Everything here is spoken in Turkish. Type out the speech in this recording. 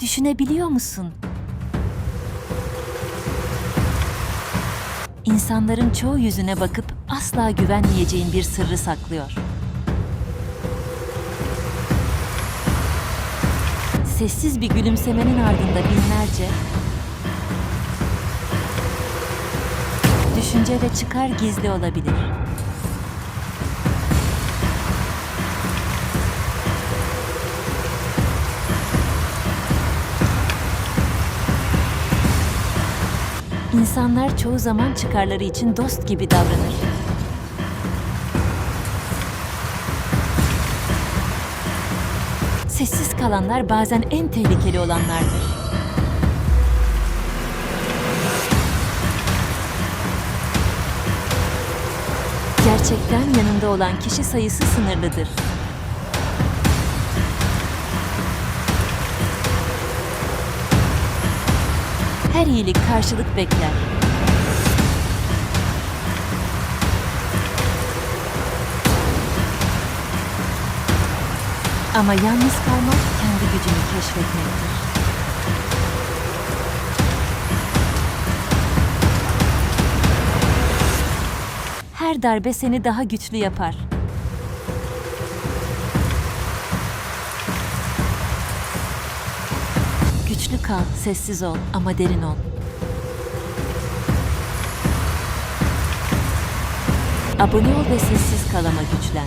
Düşünebiliyor musun? İnsanların çoğu yüzüne bakıp asla güvenmeyeceğin bir sırrı saklıyor. Sessiz bir gülümsemenin ardında binlerce düşünce ve çıkar gizli olabilir. İnsanlar çoğu zaman çıkarları için dost gibi davranır. Sessiz kalanlar bazen en tehlikeli olanlardır. Gerçekten yanında olan kişi sayısı sınırlıdır. Her iyilik karşılık bekler. Ama yalnız kalmak kendi gücünü keşfetmektir. Her darbe seni daha güçlü yapar. Güçlü kal, sessiz ol ama derin ol. Abone ol ve sessiz kal ama güçlen.